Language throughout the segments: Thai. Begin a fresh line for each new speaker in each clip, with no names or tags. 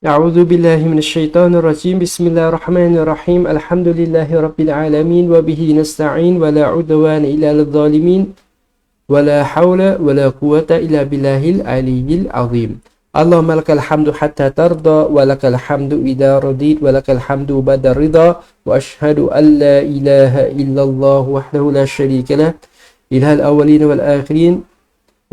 أعوذ بالله من الشيطان الرجيم. بسم الله الرحمن الرحيم. الحمد لله رب العالمين وبه نستعين ولا عدوان إلا للظالمين ولا حول ولا قوة إلا بالله العلي العظيم. اللهم لك الحمد حتى ترضى ولك الحمد إذا رضيت ولك الحمد بعد الرضا وأشهد أن لا إله إلا الله وحده لا شريك له. إله الأولين والآخرين.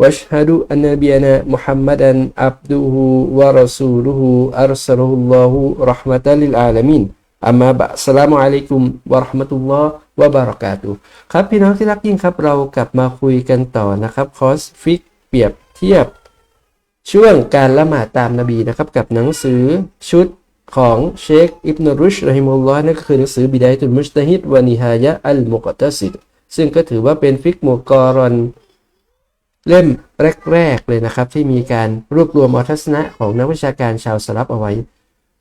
وأشهد أن نبينا محمدا عبده ورسوله أرسله الله رحمة للعالمين أما بعد السلام عليكم ورحمة الله وبركاته ครับพี่น้องที่รักยิ่งครับเรากลับมาคุยกันต่อนะครับคอสฟิกเปรียบเทียบ ช่วงการละหมาดตามนบีนะครับกับหนังสือชุดของเชคอิบนุรุชรหิมุลลอฮ์นั่นก็คือหนังสือบิดายตุลมุจตะฮิดวานิฮายะอัลมุกตะซิดซึ่งก็ถือว่าเป็นฟิกมุกอรอน เล่มแรกๆเลยนะครับ ที่มีการรวบรวมอัทัศนะของนักวิชาการชาวสลับเอาไว้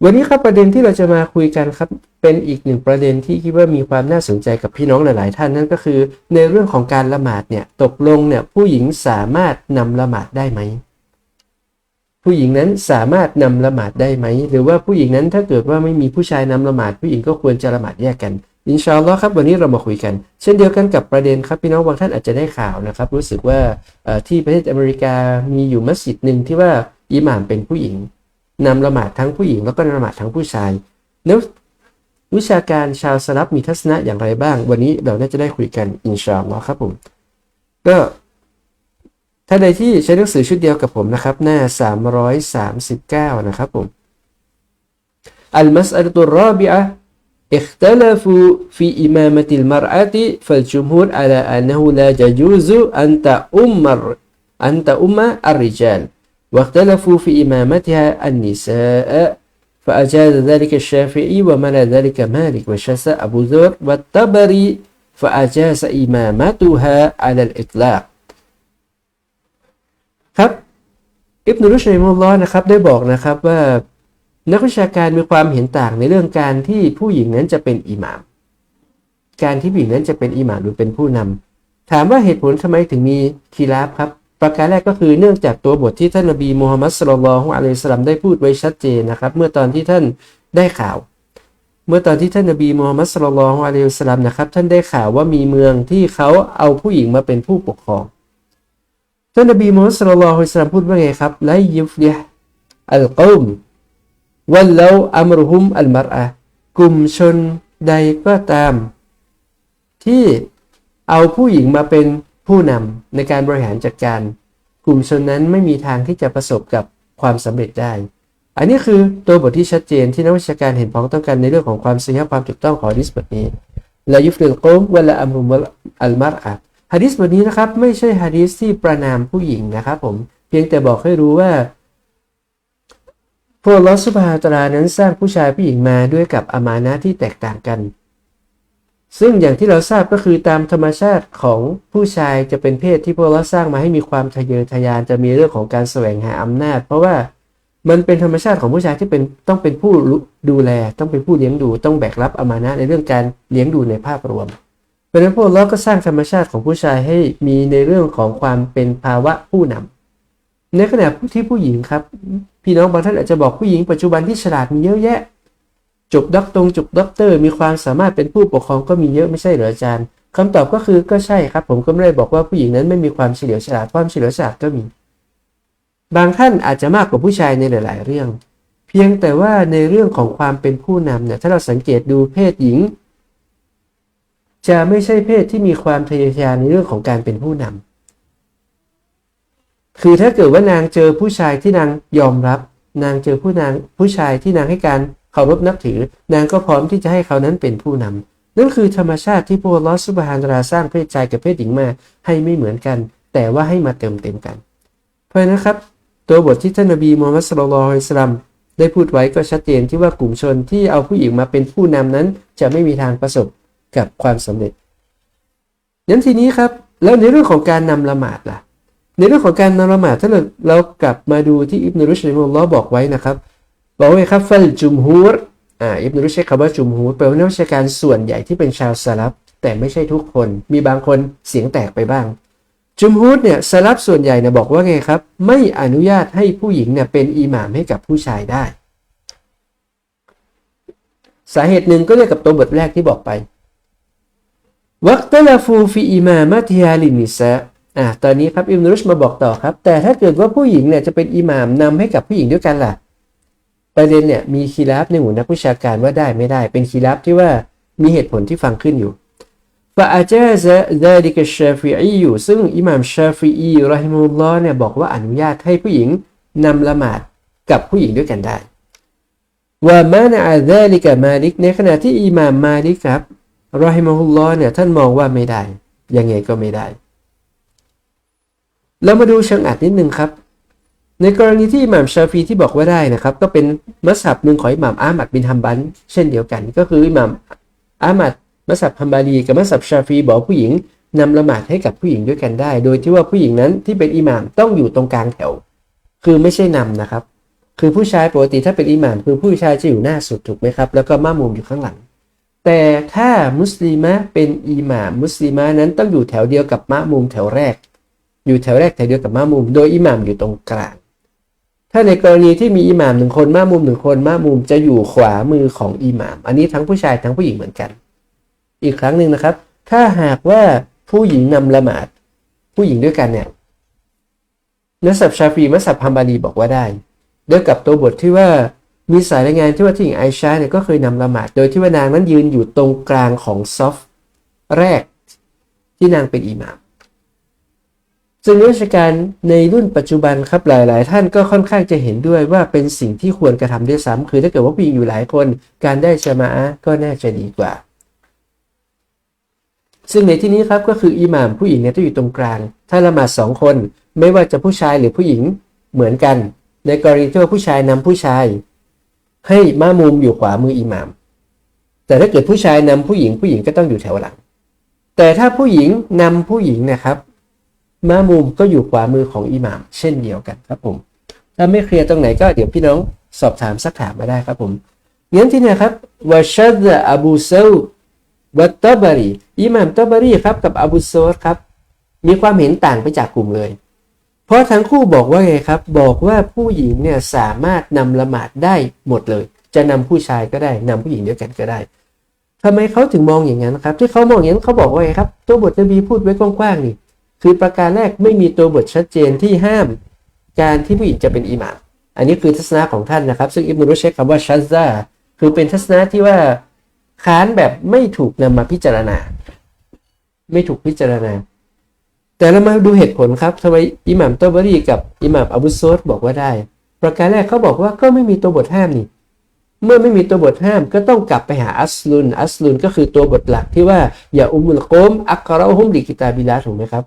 วันนี้ครับประเด็นที่เราจะมาคุยกันครับ เป็นอีกหนึ่งประเด็นที่คิดว่ามีความน่าสนใจกับพี่น้องหลาย ๆ ท่านนั่นก็คือ ในเรื่องของการละหมาดเนี่ยตกลงเนี่ยผู้หญิงสามารถนำละหมาดได้ไหมผู้หญิงนั้นสามารถนำละหมาดได้ไหม หรือว่าผู้หญิงนั้นถ้าเกิดว่าไม่มีผู้ชายนำละหมาดผู้หญิงก็ควรจะละหมาดแยกกัน อินชาอัลลอฮ์ครับวันนี้เรามาคุยกัน เช่นเดียวกันกับประเด็นครับพี่น้องบางท่านอาจจะได้ข่าวนะครับ รู้สึกว่าที่ประเทศอเมริกามีอยู่มัสยิดหนึ่งที่ว่าอิหม่ามเป็นผู้หญิงนำละหมาดทั้งผู้หญิง แล้วก็ละหมาดทั้งผู้ชายแล้ววิชาการชาวสลับมีทัศนะอย่างไรบ้าง วันนี้เราน่าจะได้คุยกันอินชาอัลลอฮ์ครับผมก็ถ้าใดที่ใช้หนังสือชุดเดียวกับผมนะครับ หน้า 339 นะครับผมอัลมัสอัลตุรรบิอะ اختلفوا في إمامة المرأة فالجمهور على أنه لا يجوز أن تؤم أن تؤم الرجال واختلفوا في إمامتها النساء فأجاز ذلك الشافعي ومنع ذلك مالك وشاس أبو ذر والطبري فأجاز إمامتها على الإطلاق ครับอิบนุรุชัยมุลลอฮ์นะครับได้บอกนะครับว่า นักวิชาการมีความเห็นต่างในเรื่องการที่ผู้หญิงนั้นจะเป็นอิหมาม การที่ผู้หญิงนั้นจะเป็นอิหมามหรือเป็นผู้นำถามว่าเหตุผลทำไมถึงมีคีราฟครับ ประการแรกก็คือเนื่องจากตัวบทที่ท่านนบีมูฮัมมัดสุลลัลฮุอะลัยฮิสลามได้พูดไว้ชัดเจนนะครับ เมื่อตอนที่ท่านได้ข่าว เมื่อตอนที่ท่านนบีมูฮัมมัดสุลลัลฮุอะลัยฮิสลามนะครับ ท่านได้ข่าวว่ามีเมืองที่เขาเอาผู้หญิงมาเป็นผู้ปกครอง ท่านนบีมูฮัมมัดสุลลัลฮุอะลัยฮิสลามพูดว่าไงครับไลยุฟลิฮอัลกอม วันแล้วอัมรุฮุมอัลมารอะกลุ่มชนใดก็ตาม ที่เอาผู้หญิงมาเป็นผู้นำในการบริหารจัดการ กลุ่มชนนั้นไม่มีทางที่จะประสบกับความสำเร็จได้ อันนี้คือตัวบทที่ชัดเจนที่นักวิชาการเห็นพ้องต้องกันในเรื่องของความเสียความถูกต้องของฮะดิษบทนี้ลายุฟลิลโกมวะละอัมรุมอัลมารอะฮะดิษบทนี้นะครับไม่ใช่ฮะดิษที่ประนามผู้หญิงนะครับผมเพียงแต่บอกให้รู้ว่า พวกลอสุภาตรานั้นสร้างผู้ชายผู้หญิงมาด้วยกับอามานะที่แตกต่างกัน ซึ่งอย่างที่เราทราบก็คือตามธรรมชาติของผู้ชายจะเป็นเพศที่พวกเราสร้างมาให้มีความทะเยอทะยานจะมีเรื่องของการแสวงหาอำนาจ เพราะว่ามันเป็นธรรมชาติของผู้ชายที่เป็นต้องเป็นผู้ดูแล ต้องเป็นผู้เลี้ยงดูต้องแบกรับอามานะในเรื่องการเลี้ยงดูในภาพรวมเพราะนั้นพวกเราก็สร้างธรรมชาติของผู้ชายให้มีในเรื่องของความเป็นภาวะผู้นำ ในขณะที่ผู้หญิงครับ พี่น้องบางท่านอาจจะบอกผู้หญิงปัจจุบันที่ฉลาดมีเยอะแยะ จบด็อกตรงจบด็อกเตอร์ มีความสามารถเป็นผู้ปกครองก็มีเยอะไม่ใช่เหรออาจารย์คำตอบก็คือก็ใช่ครับ ผมก็ไม่ได้บอกว่าผู้หญิงนั้นไม่มีความเฉลียวฉลาดความเฉลียวฉลาดก็มี บางท่านอาจจะมากกว่าผู้ชายในหลาย ๆ เรื่อง เพียงแต่ว่าในเรื่องของความเป็นผู้นำเนี่ยถ้าเราสังเกตดูเพศหญิง จะไม่ใช่เพศที่มีความทะเยอทะยานในเรื่องของการเป็นผู้นำ คือถ้าเกิดว่านางเจอผู้ชายที่นางยอมรับ นางเจอผู้นางผู้ชายที่นางให้การเคารพนับถือ นางก็พร้อมที่จะให้เขานั้นเป็นผู้นำนั่นคือธรรมชาติที่พระลอสุบฮานราสร้างเพศชายกับเพศหญิงมาให้ไม่เหมือนกัน แต่ว่าให้มาเติมเต็มกัน เพราะนะครับ ตัวบทที่ท่านนบีมูฮัมมัดสุลลัลอิสลามได้พูดไว้ก็ชัดเจนที่ว่ากลุ่มชนที่เอาผู้หญิงมาเป็นผู้นำนั้น จะไม่มีทางประสบกับความสำเร็จนั้นทีนี้ครับ แล้วในเรื่องของการนำละหมาดล่ะ ในเรื่องของการนำละหมาดถ้าเราเรากลับมาดูที่อิบนุรุชลิมุลลอบอกไว้นะครับบอกไว้ครับฟัลจุมฮูรอ่าอิบนุรุชใช้คำว่าจุมฮูรแปลว่านักวิชาการส่วนใหญ่ที่เป็นชาวสลับแต่ไม่ใช่ทุกคน มีบางคนเสียงแตกไปบ้าง จุมฮูรเนี่ยสลับส่วนใหญ่เนี่ยบอกว่าไงครับ ไม่อนุญาตให้ผู้หญิงเนี่ยเป็นอิหม่ามให้กับผู้ชายได้ สาเหตุหนึ่งก็เรียกกับตัวบทแรกที่บอกไปวักตลาฟูฟีอิมามะทิยาลินิซะ อะตอนนี้ครับอิมรุชมาบอกต่อครับ แต่ถ้าเกิดว่าผู้หญิงเนี่ยจะเป็นอิหมามนำให้กับผู้หญิงด้วยกันล่ะ ประเด็นเนี่ยมีคีราฟในหมู่นักวิชาการว่าได้ไม่ได้ เป็นคีราฟที่ว่ามีเหตุผลที่ฟังขึ้นอยู่ฟาอาจาซะดาดิกชาฟิอีอยู่ซึ่งอิหม่ามชาฟิอีรอฮิมุลลอเนี่ยบอกว่าอนุญาตให้ผู้หญิงนำละหมาดกับผู้หญิงด้วยกันได้ว่ามานะอาดาลิกมาลิกในขณะที่อิหม่ามมาลิกครับรอฮิมุลลอเนี่ยท่านมองว่าไม่ได้ ยังไงก็ไม่ได้ แล้วมาดูเชิงอัดนิดนึงครับ ในกรณีที่หม่ามชาฟีที่บอกว่าได้นะครับ ก็เป็นมัสฮับหนึ่งของอิหม่ามอามัดบินฮัมบันเช่นเดียวกัน ก็คืออิหม่ามอามัดมัสฮับฮัมบารีกับมัสฮับชาฟีบอกผู้หญิงนำละหมาดให้กับผู้หญิงด้วยกันได้ โดยที่ว่าผู้หญิงนั้นที่เป็นอิหม่ามต้องอยู่ตรงกลางแถว คือไม่ใช่นำนะครับ คือผู้ชายปกติถ้าเป็นอิหม่ามคือผู้ชายจะอยู่หน้าสุดถูกไหมครับ แล้วก็ม่ามุมอยู่ข้างหลัง แต่ถ้ามุสลิมะเป็นอิหม่ามมุสลิมะนั้นต้องอยู่แถวเดียวกับมะมุมแถวแรก อยู่แถวแรกแถวเดียวกับมะมุม โดยอิหม่ามอยู่ตรงกลาง ถ้าในกรณีที่มีอิหม่ามหนึ่งคนมะมุมหนึ่งคนมะมุมจะอยู่ขวามือของอิหม่ามอันนี้ทั้งผู้ชายทั้งผู้หญิงเหมือนกัน อีกครั้งหนึ่งนะครับ ถ้าหากว่าผู้หญิงนำละหมาด ผู้หญิงด้วยกันเนี่ยนัสับชาฟีมัสับพัมบาลีบอกว่าได้ด้วยกับตัวบทที่ว่ามีสายรายงานที่ว่าที่หญิงไอชาเนี่ยก็เคยนำละหมาด โดยที่ว่านางนั้นยืนอยู่ตรงกลางของซอฟแรกที่นางเป็นอิหม่าม ซึ่งราชการในรุ่นปัจจุบันครับหลาย ๆ ท่านก็ค่อนข้างจะเห็นด้วยว่าเป็นสิ่งที่ควรกระทำด้วยซ้ำคือถ้าเกิดว่าผู้หญิงอยู่หลายคนการได้ชมาก็น่าจะดีกว่า ซึ่งในที่นี้ครับก็คืออิหม่ามผู้หญิงเนี่ยต้องอยู่ตรงกลาง ถ้าละหมาดสองคน ไม่ว่าจะผู้ชายหรือผู้หญิงเหมือนกัน ในกรณีที่ว่าผู้ชายนำผู้ชาย ให้มามุมอยู่ขวามืออิหม่าม แต่ถ้าเกิดผู้ชายนำผู้หญิงผู้หญิงก็ต้องอยู่แถวหลัง แต่ถ้าผู้หญิงนำผู้หญิงนะครับ มามุมก็อยู่ขวามือของอิหมาม เช่นเดียวกันครับผม ถ้าไม่เคลียร์ตรงไหนก็เดี๋ยวพี่น้องสอบถามสักถามมาได้ครับผมงั้นที่นี่ครับวาชัดอบูเซลวัตตบารีอิหมามตบารีครับกับอบูโซดครับ มีความเห็นต่างไปจากกลุ่มเลย เพราะทั้งคู่บอกว่าไงครับ บอกว่าผู้หญิงเนี่ยสามารถนำละหมาดได้หมดเลย จะนำผู้ชายก็ได้นำผู้หญิงเดียวกันก็ได้ทำไมเขาถึงมองอย่างนั้นครับ ที่เขามองอย่างนั้นเขาบอกว่าไงครับ ตัวบทนบีพูดไว้กว้างๆนี่ คือประการแรกไม่มีตัวบทชัดเจนที่ห้าม การที่ผู้หญิงจะเป็นอิหม่ามอันนี้คือทัศนะของท่านนะครับ ซึ่งอิบนุรุชเชคคำว่าชัซซาคือเป็นทัศนะที่ว่าค้านแบบไม่ถูกนำมาพิจารณา ไม่ถูกพิจารณา แต่เรามาดูเหตุผลครับทำไมอิหม่ามตบรีกับอิหม่ามอบุโซดบอกว่าได้ ประการแรกเขาบอกว่าก็ไม่มีตัวบทห้ามนี่เมื่อไม่มีตัวบทห้ามก็ต้องกลับไปหาอัสลุน อัสลุนก็คือตัวบทหลักที่ว่าอย่าอุมุลโกมอักราฮุมดิกิตาบิลาถูกไหมครับ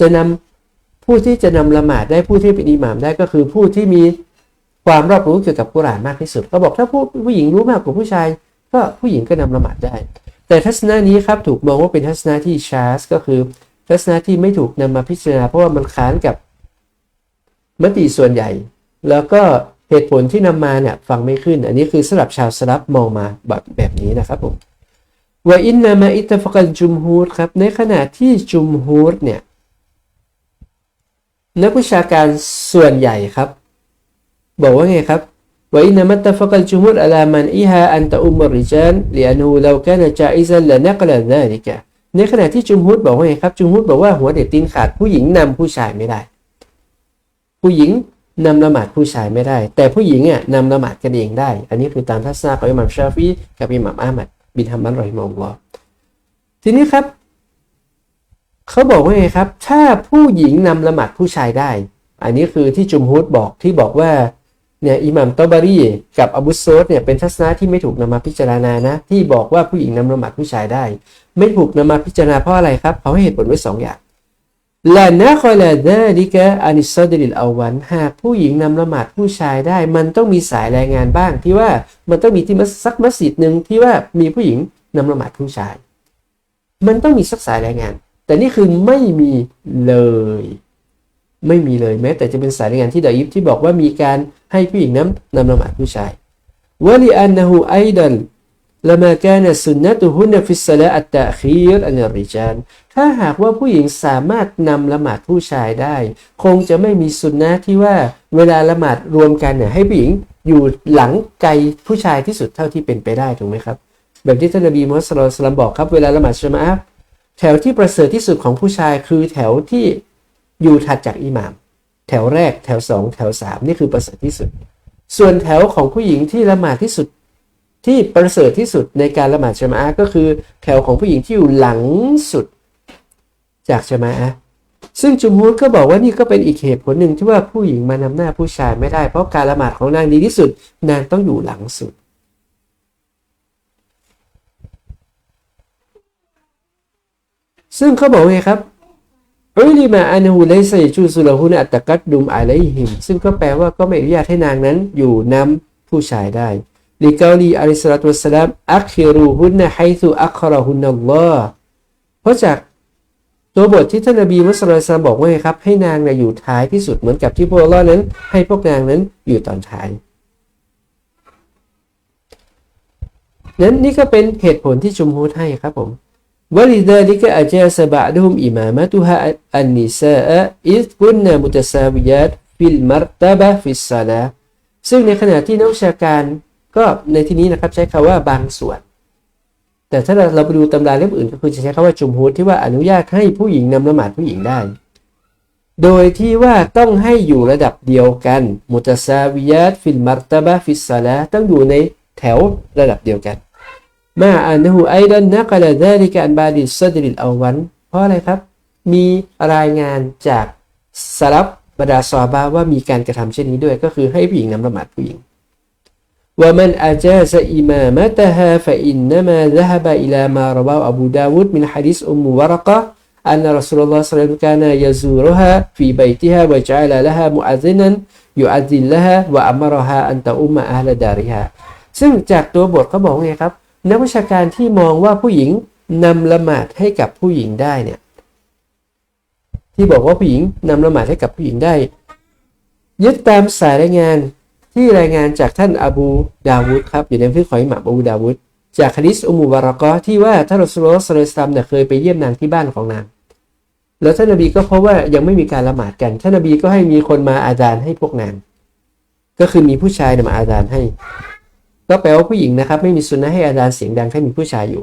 จะนำผู้ที่จะนำละหมาดได้ผู้ที่เป็นอิหมามได้ก็คือผู้ที่มีความรอบรู้เกี่ยวกับกุรานมากที่สุดเขาบอกถ้าผู้ผู้หญิงรู้มากกว่าผู้ชาย ก็ผู้หญิงก็นำละหมาดได้ แต่ทัศนะนี้ครับถูกมองว่าเป็นทัศนะที่ชาร์สก็คือทัศนะที่ไม่ถูกนำมาพิจารณาเพราะว่ามันค้านกับมติส่วนใหญ่ แล้วก็เหตุผลที่นำมาเนี่ยฟังไม่ขึ้น อันนี้คือสำหรับชาวสลับมองมาแบบแบบนี้นะครับผมว่าอินนามาอิตฟกันจุมฮูดครับในขณะที่จุมฮูดเนี่ย นักวิชาการส่วนใหญ่ครับ บอกว่าไงครับว่าอินนามัตฟกันจุมฮูดอัลามันอิฮาอันตะอุมริจันลีอันูลาวกานจาอิซันละนักละนาลิกะในขณะที่จุมฮุดบอกว่าไงครับ จุมฮุดบอกว่าหัวเด็ดตีนขาดผู้หญิงนำผู้ชายไม่ได้ ผู้หญิงนำละหมาดผู้ชายไม่ได้ แต่ผู้หญิงอะนำละหมาดกันเองได้ อันนี้คือตามทัศนะของอิหม่ามชาฟีกับอิหม่ามอามัดบินฮัมมัดรอฮิมองลอทีนี้ครับ เขาบอกว่าไงครับ ถ้าผู้หญิงนำละหมาดผู้ชายได้ อันนี้คือที่จุมฮุดบอกที่บอกว่าเนี่ยอิหมัมตอบารีกับอบุโซดเนี่ยเป็นทัศนะที่ไม่ถูกนำมาพิจารณานะที่บอกว่าผู้หญิงนำละหมาดผู้ชายได้ ไม่ถูกนำมาพิจารณาเพราะอะไรครับเขาให้เหตุผลไว้สองอย่างและนะคอยละเดดิกะอานิซอดลิลอาวันหากผู้หญิงนำละหมาดผู้ชายได้ มันต้องมีสายรายงานบ้างที่ว่ามันต้องมีที่มัสซักมัสยิดหนึ่งที่ว่ามีผู้หญิงนำละหมาดผู้ชาย มันต้องมีสักสายรายงาน แต่นี่คือไม่มีเลย ไม่มีเลยแม้ แต่จะเป็นสายรายงานที่ดายิบที่บอกว่ามีการให้ผู้หญิงนั้นนำละหมาดผู้ชายวะลีอันนหูไอดัลละมาการสุนนะตุฮุนฟิสละอัตตะคีรอันริจานถ้าหากว่าผู้หญิงสามารถนำละหมาดผู้ชายได้ คงจะไม่มีสุนนะที่ว่าเวลาละหมาดรวมกันเนี่ยให้ผู้หญิงอยู่หลังไกลผู้ชายที่สุดเท่าที่เป็นไปได้ถูกไหมครับ แบบที่ท่านนบีมุฮัมมัดสุลตัลลัมบอกครับเวลาละหมาดชะมาอะห์ แถวที่ประเสริฐที่สุดของผู้ชายคือแถวที่อยู่ถัดจากอิหมาม แถวแรกแถวสองแถวสามนี่คือประเสริฐที่สุด ส่วนแถวของผู้หญิงที่ละหมาดที่สุดที่ประเสริฐที่สุดในการละหมาดชมาอะก็คือแถวของผู้หญิงที่อยู่หลังสุดจากชมาอะซึ่งจุมฮูรก็บอกว่านี่ก็เป็นอีกเหตุผลหนึ่งที่ว่าผู้หญิงมานำหน้าผู้ชายไม่ได้เพราะการละหมาดของนางดีที่สุด นางต้องอยู่หลังสุด ซึ่งเขาบอกไงครับอุลิมาอันฮูเลสยจูสุลหุนอัตกัดดุมอะไลหิม ซึ่งก็แปลว่าก็ไม่อนุญาตให้นางนั้นอยู่นำผู้ชายได้ลิกาลีอะลิสลาตุสลามอัคคิรูฮุนนะไฮซุอัครหุนนัลลอฮ์เพราะจากตัวบทที่ท่านนบีมุสลิมบอกว่าไงครับ ให้นางเนี่ยอยู่ท้ายที่สุดเหมือนกับที่พวกเรานั้น ให้พวกนางนั้นอยู่ตอนท้ายนั้นนี่ก็เป็นเหตุผลที่จุมฮูดให้ครับผม ولذلك أجاز بعضهم إمامتها النساء إذ كن متساويات في المرتبة في الصلاة ซึ่งในขณะที่นักวิชาการก็ในที่นี้นะครับใช้คาว่าบางส่วน แต่ถ้าเราไปดูตำราเล่มอื่นก็คือจะใช้คาว่าจุมฮูดที่ว่าอนุญาตให้ผู้หญิงนำละหมาดผู้หญิงได้ โดยที่ว่าต้องให้อยู่ระดับเดียวกันมุตซาวิยัตฟิลมัรตบะฟิสซาลาต้องอยู่ในแถวระดับเดียวกัน มาอันหูไอดันนักละเดริการบาดิสดริลเอวัน เพราะอะไรครับ มีรายงานจากสลับบรรดาซอบาว่ามีการกระทำเช่นนี้ด้วย ก็คือให้ผู้หญิงนำละหมาดผู้หญิงว่ามันอาจาซอิมามะตะฮาฟะอินนามาซะฮบะอิลามาระบาวอบูดาวุดมินฮะดิษอุมมุวรกะอันรอสุลลอฮ์สัลลัมกานะยาซูรุฮะฟีบัยติฮะวะจัลลละฮะมุอัซินันยูอัซินละฮะวะอัมรฮะอันตะอุมมะอัลดาริฮะซึ่งจากตัวบทเขาบอกไงครับ นักวิชาการที่มองว่าผู้หญิงนำละหมาดให้กับผู้หญิงได้เนี่ยที่บอกว่าผู้หญิงนำละหมาดให้กับผู้หญิงได้ ยึดตามสายรายงานที่รายงานจากท่านอบูดาวุฒครับอยู่ในพื้นของอิหม่ามอบูดาวุฒจากฮะดิษอุมูบารากอที่ว่าท่านรอสุลลอฮ์สัลลัลเนี่ยเคยไปเยี่ยมนางที่บ้านของนาง แล้วท่านนบีก็เพราะว่ายังไม่มีการละหมาดกันท่านนบีก็ให้มีคนมาอาจารย์ให้พวกนางก็คือมีผู้ชายมาอาจารย์ให้ ก็แปลว่าผู้หญิงนะครับ ไม่มีสุนนะให้อาจารย์เสียงดังถ้ามีผู้ชายอยู่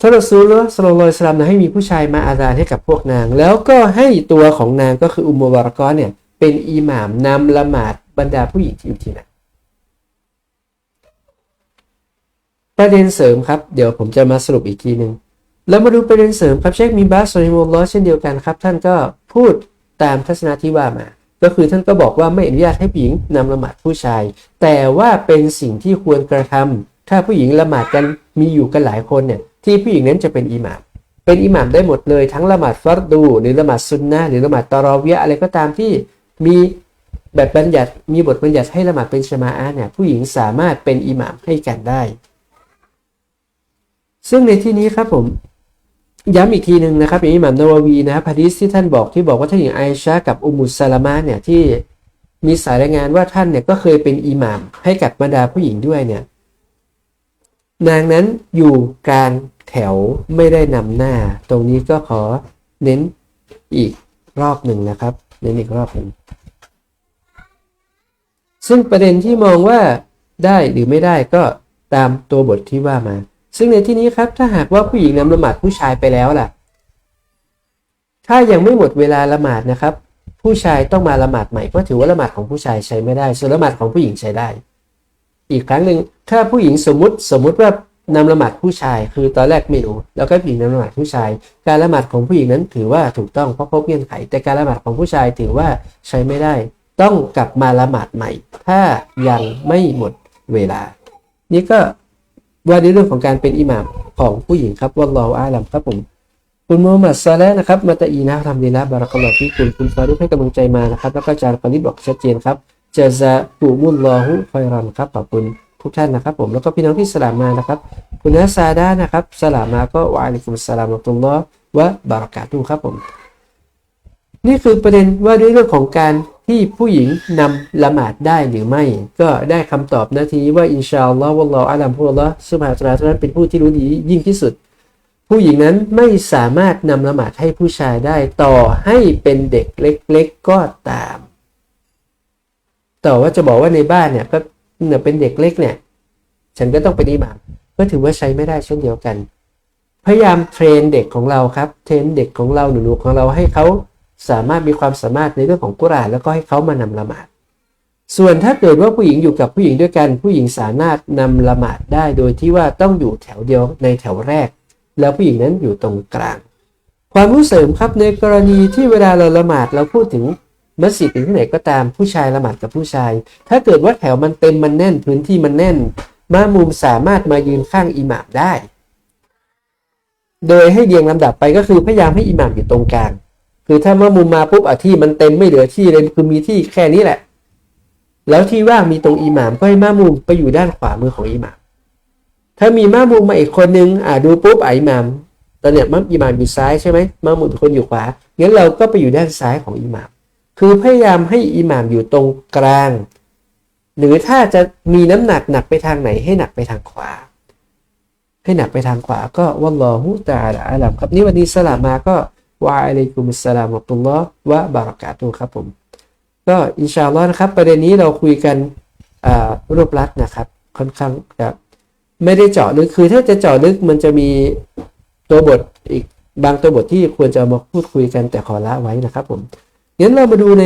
ท่านรอซูลสโลลอยสลามนะให้มีผู้ชายมาอาจารย์ให้กับพวกนาง แล้วก็ให้ตัวของนางก็คืออุมบารกอเนี่ยเป็นอิหมามนำละหมาดบรรดาผู้หญิงที่อยู่ที่นั่นประเด็นเสริมครับ เดี๋ยวผมจะมาสรุปอีกทีหนึ่งแล้วมาดูประเด็นเสริมครับเชคมีบาสโซลิมุลลอเช่นเดียวกันครับ ท่านก็พูดตามทัศนะที่ว่ามา ก็คือท่านก็บอกว่าไม่อนุญาตให้ผู้หญิงนำละหมาดผู้ชาย แต่ว่าเป็นสิ่งที่ควรกระทำถ้าผู้หญิงละหมาดกันมีอยู่กันหลายคนเนี่ยที่ผู้หญิงนั้นจะเป็นอิหม่ามเป็นอิหม่ามได้หมดเลยทั้งละหมาดฟัรดู หรือละหมาดซุนนะหรือละหมาดตารอวียอะไรก็ตามที่มีแบบบัญญัติมีบทบัญญัติให้ละหมาดเป็นชมาอะเนี่ยผู้หญิงสามารถเป็นอิหม่ามให้กันได้ ซึ่งในที่นี้ครับผม ย้ำอีกทีหนึ่งนะครับอย่างอิหม่ามนาววีนะครับฮะดีษที่ท่านบอกที่บอกว่าท่านหญิงไอชากับอุมุสลามะเนี่ยที่มีสายรายงานว่าท่านเนี่ยก็เคยเป็นอิหม่ามให้กับบรรดาผู้หญิงด้วยเนี่ยนางนั้นอยู่กลางแถวไม่ได้นำหน้า ตรงนี้ก็ขอเน้นอีกรอบหนึ่งนะครับ เน้นอีกรอบหนึ่งซึ่งประเด็นที่มองว่าได้หรือไม่ได้ก็ตามตัวบทที่ว่ามา ซึ่งในที่นี้ครับถ้าหากว่าผู้หญิงนำละหมาดผู้ชายไปแล้วล่ะ ถ้ายังไม่หมดเวลาละหมาดนะครับ ผู้ชายต้องมาละหมาดใหม่เพราะถือว่าละหมาดของผู้ชายใช้ไม่ได้ส่วนละหมาดของผู้หญิงใช้ได้ อีกครั้งหนึ่งถ้าผู้หญิงสมมุติสมมุติว่านำละหมาดผู้ชาย คือตอนแรกไม่รู้แล้วก็ผู้หญิงนำละหมาดผู้ชาย การละหมาดของผู้หญิงนั้นถือว่าถูกต้องเพราะครบเงื่อนไข แต่การละหมาดของผู้ชายถือว่าใช้ไม่ได้ ต้องกลับมาละหมาดใหม่ ถ้ายังไม่หมดเวลา นี่ก็ ว่าในเรื่องของการเป็นอิหม่ามของผู้หญิงครับว่าเราอาลัมครับผม คุณมูฮัมหมัดซาเลนะครับ มาตอีนะทำดีนะบารักลอฮฟิคุณคุณฟารุกให้กำลังใจมานะครับ แล้วก็จารปนิดบอกชัดเจนครับจะซาปูมุลลอฮุคอยรันครับขอบคุณทุกท่านนะครับผมแล้วก็พี่น้องที่สลามมานะครับ คุณนัซาดานะครับสลามมาก็วะอะลัยกุมสลามอัลตุลลอฮ์วะบารักาตุครับผม นี่คือประเด็นว่าด้วยเรื่องของการ ที่ผู้หญิงนำละหมาดได้หรือไม่ ก็ได้คำตอบนาทีว่าอินชาอัลลอฮ์วะลออาลัมพูอัลลอฮ์สุบฮาตรานั้นเป็นผู้ที่รู้ดียิ่งที่สุด ผู้หญิงนั้นไม่สามารถนำละหมาดให้ผู้ชายได้ต่อให้เป็นเด็กเล็ก ๆก็ตามแต่ว่าจะบอกว่าในบ้านเนี่ยก็เนี่ยเป็นเด็กเล็กเนี่ย ฉันก็ต้องเป็นอิหมามก็ถือว่าใช้ไม่ได้เช่นเดียวกัน พยายามเทรนเด็กของเราครับ เทรนเด็กของเราหนูๆของเราให้เขา สามารถมีความสามารถในเรื่องของกุรานแล้วก็ให้เขามานำละหมาด ส่วนถ้าเกิดว่าผู้หญิงอยู่กับผู้หญิงด้วยกัน ผู้หญิงสามารถนำละหมาดได้โดยที่ว่าต้องอยู่แถวเดียวในแถวแรก แล้วผู้หญิงนั้นอยู่ตรงกลาง ความรู้เสริมครับในกรณีที่เวลาเราละหมาดเราพูดถึงมัสยิดที่ไหนก็ตามผู้ชายละหมาดกับผู้ชาย ถ้าเกิดว่าแถวมันเต็มมันแน่นพื้นที่มันแน่นมามุมสามารถมายืนข้างอิหม่ามได้ โดยให้เรียงลำดับไปก็คือพยายามให้อิหม่ามอยู่ตรงกลาง คือถ้ามามุมมาปุ๊บอะที่มันเต็มไม่เหลือที่เลยคือมีที่แค่นี้แหละ แล้วที่ว่างมีตรงอิหมามก็ให้มามุมไปอยู่ด้านขวามือของอิหมาม ถ้ามีมามุมมาอีกคนนึงอ่าดูปุ๊บอะอิหมามตอนเนี้ยมัมอิหมามอยู่ซ้ายใช่ไหมมามุมคนอยู่ขวางั้นเราก็ไปอยู่ด้านซ้ายของอิหมาม คือพยายามให้อิหมามอยู่ตรงกลาง หรือถ้าจะมีน้ำหนักหนักไปทางไหนให้หนักไปทางขวาให้หนักไปทางขวาก็วัลลอฮุตาละอาลัมครับนี่วันนี้สลามมาก็ วะอะลัยกุมุสลามวะตุลลอฮ์วะบารักาตุฮ์ครับผม ก็อินชาอัลลอฮ์นะครับ ประเด็นนี้เราคุยกันอ่ารวบลัดนะครับ ค่อนข้างจะไม่ได้เจาะลึกคือถ้าจะเจาะลึกมันจะมีตัวบทอีกบางตัวบทที่ควรจะมาพูดคุยกันแต่ขอละไว้นะครับผมงั้นเรามาดูใน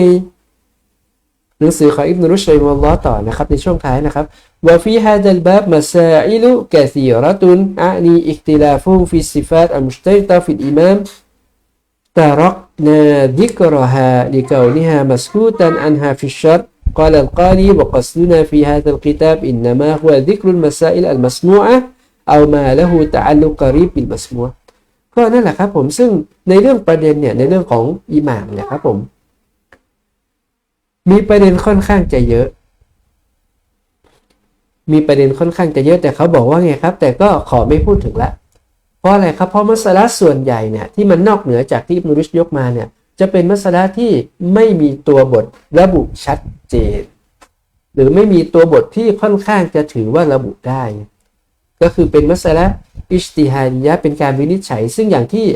หนังสือของอิบนุรุชัยมุลลอต่อนะครับ ในช่วงท้ายนะครับว่าฟีฮาดัลบาบมาซาอิลุกะซีรตุนอานีอิคติลาฟุมฟิสิฟาตอัมุชตัริตาฟิลอิมาม تركنا ذكرها لكونها مسكوتا عنها في الشرع قال القاري وقصدنا في هذا الكتاب إنما هو ذكر المسائل المسموعة أو ما له تعلق قريب بالمسموع ก็นั่นแหละครับผมซึ่งในเรื่องประเด็นเนี่ยในเรื่องของอิหม่ามเนี่ยครับผม มีประเด็นค่อนข้างจะเยอะ มีประเด็นค่อนข้างจะเยอะแต่เขาบอกว่าไงครับ แต่ก็ขอไม่พูดถึงละ เพ ราะอะไรครับ เพราะมัสลาส่วนใหญ่เนี่ยที่มันนอกเหนือจากที่อิบนุรุชยกมาเนี่ยจะเป็นมัสลาที่ไม่มีตัวบทระบุชัดเจน หรือไม่มีตัวบทที่ค่อนข้างจะถือว่าระบุได้ ก็คือเป็นมัสลาอิสติฮาดียะเป็นการวินิจฉัย ซึ่งอย่างที่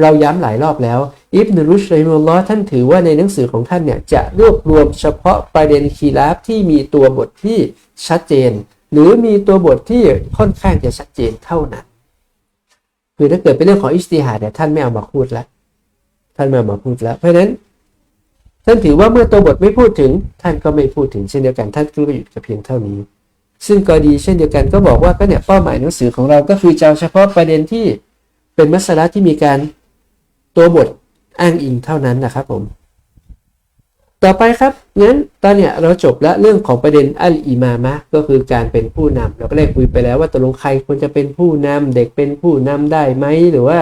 เราย้ำหลายรอบแล้ว อิบนุรุชไรมุลลอท่านถือว่าในหนังสือของท่านเนี่ยจะรวบรวมเฉพาะประเด็นคีราฟที่มีตัวบทที่ชัดเจน หรือมีตัวบทที่ค่อนข้างจะชัดเจนเท่านั้น คือถ้าเกิดเป็นเรื่องของอิสติฮาดเนี่ยท่านไม่เอามาพูดแล้วท่านไม่เอามาพูดแล้ว เพราะฉะนั้นท่านถือว่าเมื่อตัวบทไม่พูดถึงท่านก็ไม่พูดถึงเช่นเดียวกันท่านก็หยุดกับเพียงเท่านี้ ซึ่งก็ดีเช่นเดียวกันก็บอกว่าก็เนี่ยเป้าหมายหนังสือของเราก็คือจะเฉพาะประเด็นที่เป็นมัสลาที่มีการตัวบทอ้างอิงเท่านั้นนะครับผม ต่อไปครับงั้นตอนเนี้ยเราจบแล้วเรื่องของประเด็นอัลอิมามะก็คือการเป็นผู้นำเราก็ได้คุยไปแล้วว่าตกลงใครควรจะเป็นผู้นำเด็กเป็นผู้นำได้ไหมหรือว่า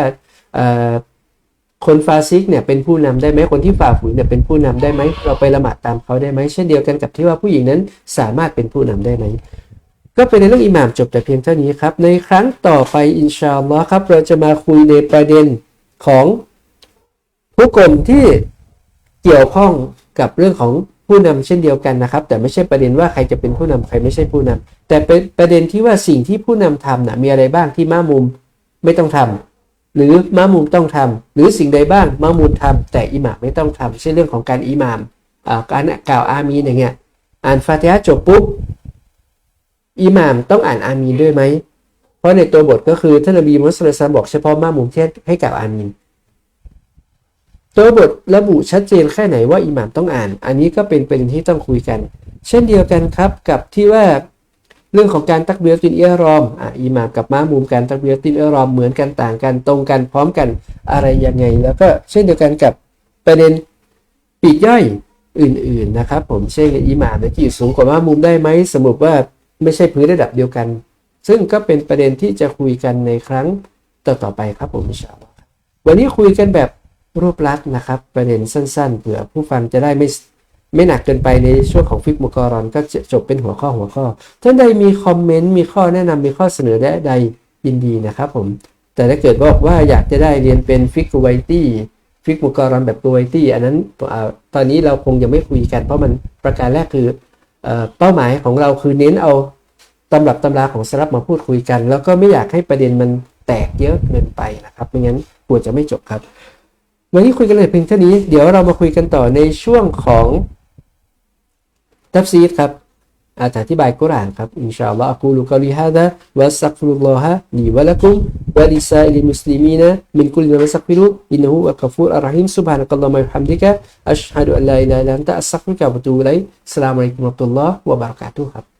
คนฟาซิกเนี่ยเป็นผู้นำได้ไหมคนที่ฝ่าฝืนเนี่ยเป็นผู้นำได้ไหมเราไปละหมาดตามเขาได้ไหมเช่นเดียวกันกับที่ว่าผู้หญิงนั้นสามารถเป็นผู้นำได้ไหมก็เป็นในเรื่องอิหม่ามจบแต่เพียงเท่านี้ครับ ในครั้งต่อไปอินชาอัลลอฮ์ครับ เราจะมาคุยในประเด็นของผู้กลมที่เกี่ยวข้อง กับเรื่องของผู้นำเช่นเดียวกันนะครับ แต่ไม่ใช่ประเด็นว่าใครจะเป็นผู้นำใครไม่ใช่ผู้นำแต่เป็นประเด็นที่ว่าสิ่งที่ผู้นำทำนะมีอะไรบ้างที่ม้ามุมไม่ต้องทำหรือม้ามุมต้องทำหรือสิ่งใดบ้างม้ามุมทำแต่อิหม่ามไม่ต้องทำเช่นเรื่องของการอิหม่ามการกล่าวอามีนอย่างเงี้ยอ่านฟาติฮะจบปุ๊บอิหม่ามต้องอ่านอามีนด้วยไหมเพราะในตัวบทก็คือท่านนบีมุสลิมบอกเฉพาะม้ามุมที่ให้กล่าวอามีน ตัวบทระบุชัดเจนแค่ไหนว่าอิหม่ามต้องอ่าน อันนี้ก็เป็นประเด็นที่ต้องคุยกัน เช่นเดียวกันครับกับที่ว่าเรื่องของการตักเบียตินเอรอมอะอิหม่ามกับม้ามุมการตักเบียตินเอรอมเหมือนกันต่างกันตรงกันพร้อมกันอะไรยังไง แล้วก็เช่นเดียวกันกับประเด็นปีกย่อยอื่นๆนะครับ ผมเช่นอิหม่ามที่อยู่สูงกว่าม้ามุมได้ไหมสมมติว่าไม่ใช่พื้นระดับเดียวกัน ซึ่งก็เป็นประเด็นที่จะคุยกันในครั้งต่อๆไปครับผมอิชาอัลลอฮ์วันนี้คุยกันแบบ รวบลัดนะครับ ประเด็นสั้นๆเผื่อผู้ฟังจะได้ไม่ไม่หนักเกินไปในช่วงของฟิกมุกรอนก็จะจบเป็นหัวข้อหัวข้อ ท่านใดมีคอมเมนต์มีข้อแนะนำมีข้อเสนอแนะใดยินดีนะครับผม แต่ถ้าเกิดบอกว่าอยากจะได้เรียนเป็นฟิกไวตี้ฟิกมุกรอนแบบตัวไวตี้อันนั้นตอนนี้เราคงยังไม่คุยกันเพราะมันประการแรกคือเป้าหมายของเราคือเน้นเอาตำรับตำราของสลับมาพูดคุยกัน แล้วก็ไม่อยากให้ประเด็นมันแตกเยอะเกินไปนะครับไม่งั้นกลัวจะไม่จบครับ วันนี้คุยกันเลยเพียงเท่านี้ เดี๋ยวเรามาคุยกันต่อในช่วงของตทัฟซีดครับอธิบายกุรานครับอินชาอัลลอฮ์กูลุกะลิฮาดะวะอัสตัฆฟิรุลลอฮะลีวะละกุมวะลิซาอิลิมุสลิมีนะมินกุลิมาสักฟิรุอินนะฮูวะกัฟูรอะรหีมซุบฮานะกัลลอฮุมะฮัมดิกะอัชฮะดุอัลลาอิลาฮะอิลลันตะอัสตัฆฟิกะวะอะตูบุอิลัยสลามุอะลัยกุมวะราะห์มะตุลลอฮ์วะบะเราะกาตุฮ์ครับ